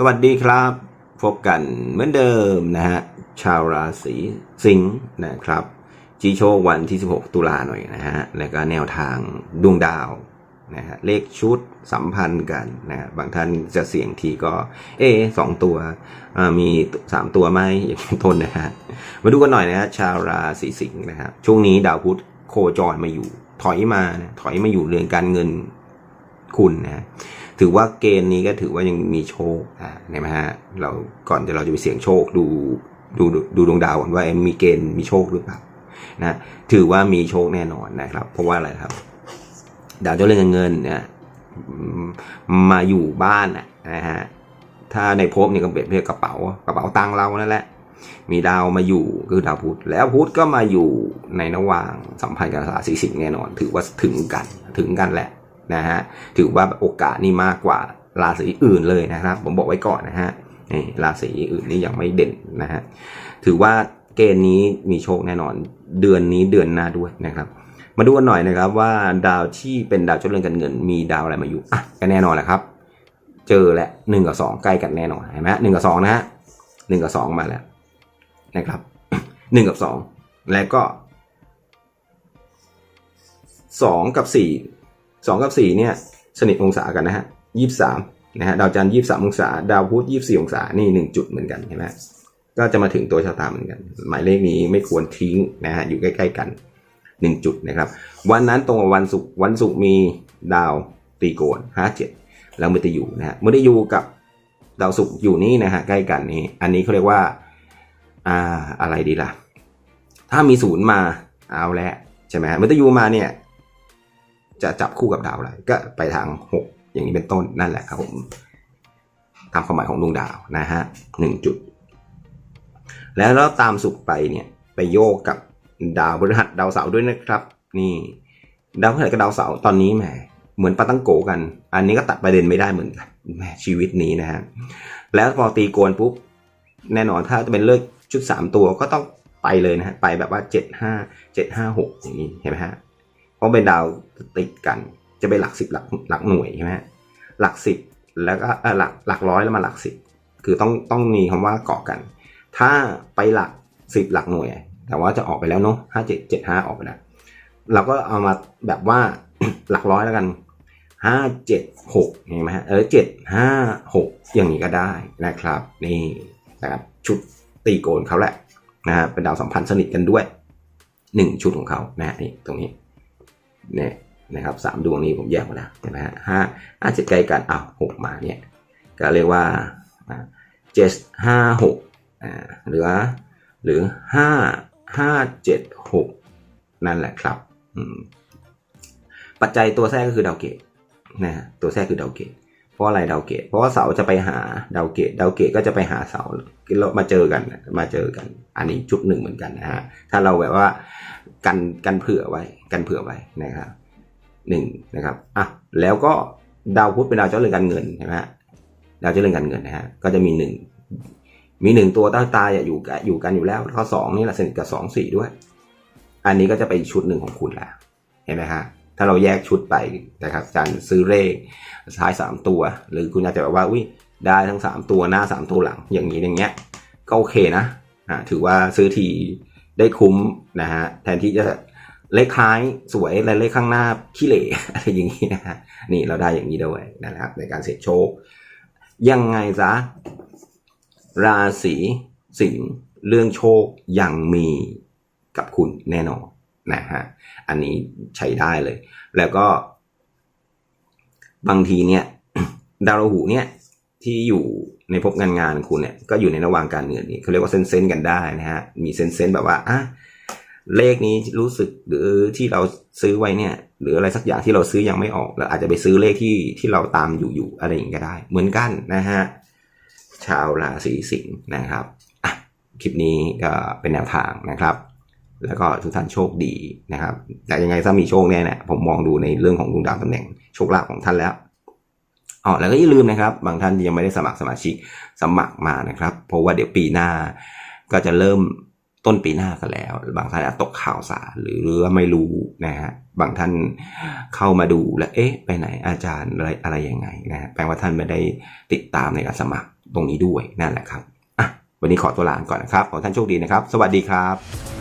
สวัสดีครับพบกันเหมือนเดิมนะฮะชาวราศีสิงห์นะครับจีโชควันที่ 16 ตุลาหน่อยนะฮะแล้วก็แนวทางดวงดาวนะฮะเลขชุดสัมพันธ์กันนะฮะบางท่านจะเสี่ยงทีก็ เอสองตัวมีสามตัวไหมอย่างนี้เป็นต้นนะฮะมาดูกันหน่อยนะฮะชาวราศีสิงห์นะครับช่วงนี้ดาวพุธโคจรมาอยู่ ถอยมานะถอยมาอยู่เรือนการเงินคุณนะ ถือว่าเกณฑ์นี้ก็ถือว่ายังมีโชคอ่าเห็นไหมฮะเราก่อนจะเราจะไปเสี่ยงโชคดูดูดูดวงดาวก่อนว่ามีเกณฑ์มีโชคหรือเปล่านะถือว่ามีโชคแน่นอนนะครับ เพราะว่าอะไรครับ ดาวเจ้าเรือนเงินเนี่ยมาอยู่บ้านนะฮะถ้าในภพเนี่ยก็เป็นเรียกกระเป๋ากระเป๋าตังค์เรานั่นแหละ มีดาวมาอยู่คือดาวพุธแล้วพุธก็มาอยู่ในระหว่างสัมพันธ์กับราศีสิงห์แน่นอน ถือว่าถึงกันถึงกันแหละ นะฮะถือว่าโอกาสนี่มากกว่าราศีอื่นเลยนะครับ ผมบอกไว้ก่อนนะฮะนี่ราศีอื่นนี่ยังไม่เด่นนะฮะถือว่าเกณฑ์นี้มีโชคแน่นอนเดือนนี้เดือนหน้าด้วยนะครับ มาดูกันหน่อยนะครับว่าดาวที่เป็นดาวเจ้าเรือนการเงิน มีดาวอะไรมาอยู่อะก็แน่นอนแหละครับ เจอและหนึ่งกับสองใกล้กันแน่นอนเห็นไหมหนึ่งกับสองนะฮะหนึ่งกับสองมาแล้วนะครับหนึ่งกับสองแล้วก็สองกับสี่ สองกับสี่เนี่ยสนิทองศากันนะฮะยี่สามนะฮะดาวจันทร์ยี่สามองศา ดาวพุธยี่สี่องศา นี่หนึ่งจุดเหมือนกันเห็นไหมก็จะมาถึงตัวชะตาเหมือนกัน หมายเลขนี้ไม่ควรทิ้งนะฮะอยู่ใกล้ๆกันหนึ่งจุดนะครับ วันนั้นตรงกับวันศุกร์วันศุกร์มีดาวตีโกนห้าเจ็ดแล้วมือตยูนะฮะมือตยูกับดาวศุกร์อยู่นี่นะฮะใกล้กันนี้อันนี้เขาเรียกว่าอ่าอะไรดีล่ะ ถ้ามีศูนย์มาเอาแล้วใช่ไหมฮะมฤตยูมาเนี่ย จะจับคู่กับดาวอะไร ก็ไปทางหกอย่างนี้เป็นต้นนั่นแหละครับผมตามความหมายของดวงดาวนะฮะหนึ่งจุด แล้วเราตามสุขไปเนี่ยไปโยกกับดาวพฤหัสดาวเสาร์ด้วยนะครับ นี่ ดาวพฤหัสกับดาวเสาร์ตอนนี้แหมเหมือนปาตั้งโกกัน อันนี้ก็ตัดประเด็นไม่ได้เหมือนกันแหมชีวิตนี้นะฮะแล้วพอตีโกนปุ๊บแน่นอนถ้าจะเป็นเลิกชุดสามตัวก็ต้องไปเลยนะฮะไปแบบว่าเจ็ดห้าเจ็ดห้าหกอย่างนี้เห็นไหมฮะ เพราะเป็นดาวติดกัน จะเป็นหลักสิบหลักหลักหน่วยใช่ไหมหลักสิบแล้วก็หลักหลักร้อยแล้วมาหลักสิบคือต้องต้องมีคำว่าเกาะกัน ถ้าไปหลักสิบหลักหน่วย แต่ว่าจะออกไปแล้วเนาะห้าเจ็ดเจ็ดห้าออกไปแล้วเราก็เอามาแบบว่าหลักร้อยแล้วกันห้าเจ็ดหกเห็นไหมฮะเออเจ็ดห้าหกอย่างนี้ก็ได้นะครับ นี่นะครับชุดตีโกนเขาแหละนะฮะเป็นดาวสัมพันธ์สนิทกันด้วยหนึ่งชุดของเขานะฮะนี่ตรงนี้ เนี่ยนะครับสามดวงนี้ผมแยกมาแล้วเห็นไหมฮะห้าอาเจ็ดใกล้กันอ้าวหกมาเนี่ยก็เรียกว่าเจ็ดห้าหกอ่าหรือหรือห้าห้าเจ็ดหกนั่นแหละครับอืมปัจจัยตัวแทรกก็คือดาวเกตนะฮะตัวแทรกคือดาวเกต เพราะอะไรดาวเกต เพราะว่าเสาจะไปหาดาวเกต ดาวเกตก็จะไปหาเสาเรามาเจอกัน มาเจอกัน อันนี้จุดหนึ่งเหมือนกันนะฮะ ถ้าเราแบบว่ากันกันเผื่อไว้กันเผื่อไว้นะครับหนึ่งนะครับ อะ แล้วก็ดาวพุธเป็นดาวเจ้าเรือนการเงินใช่ไหมฮะ ดาวเจ้าเรือนการเงินนะฮะ ก็จะมีหนึ่ง มีหนึ่งตัวตั้งตาอย่าอยู่กันอยู่กันอยู่แล้ว ข้อสองนี่แหละสนิทกับสองสี่ด้วย อันนี้ก็จะเป็นชุดหนึ่งของคุณแล้วเห็นไหมฮะ ถ้าเราแยกชุดไปนะครับการซื้อเลขท้ายสามตัว หรือคุณอาจจะแบบว่าอุ้ยได้ทั้งสามตัวหน้าสามตัวหลังอย่างนี้อย่างเงี้ยก็โอเคนะอ่าถือว่าซื้อทีได้คุ้มนะฮะแทนที่จะเลขท้ายสวยและเลขข้างหน้าขี้เหร่อะไรอย่างนี้นะฮะนี่เราได้อย่างนี้ด้วยนะครับ ในการเสี่ยงโชค ยังไงซะราศีสิงห์เรื่องโชคยังมีกับคุณแน่นอน นะฮะอันนี้ใช้ได้เลย แล้วก็ บางทีเนี่ย ดาวราหูเนี่ยที่อยู่ในภพงานงานคุณเนี่ยก็อยู่ในระหว่างการเงินนี่เขาเรียกว่าเซนเซนกันได้นะฮะมีเซนเซนแบบว่าอะเลขนี้รู้สึกหรือที่เราซื้อไว้เนี่ย หรืออะไรสักอย่างที่เราซื้อยังไม่ออกเราอาจจะไปซื้อเลขที่ที่เราตามอยู่อยู่อะไรอย่างเงี้ยก็ได้ เหมือนกันนะฮะชาวราศีสิงห์นะครับอะคลิปนี้ก็เป็นแนวทางนะครับ แล้วก็ทุกท่านโชคดีนะครับ แต่ยังไงถ้ามีโชคแน่เนี่ยผมมองดูในเรื่องของดวงดาวตำแหน่งโชคลาภของท่านแล้วอ๋อแล้วก็อย่าลืมนะครับ บางท่านยังไม่ได้สมัครสมาชิกสมัครมานะครับ เพราะว่าเดี๋ยวปีหน้าก็จะเริ่มต้นปีหน้ากันแล้ว บางท่านอาจตกข่าวสารหรือว่าไม่รู้นะฮะบางท่านเข้ามาดูแล้วเอ๊ะ ไปไหนอาจารย์อะไรอะไรยังไงนะฮะแปลว่าท่านไม่ได้ติดตามในการสมัครตรงนี้ด้วยนั่นแหละครับอะวันนี้ขอตัวลาก่อนนะครับ ขอท่านโชคดีนะครับ สวัสดีครับ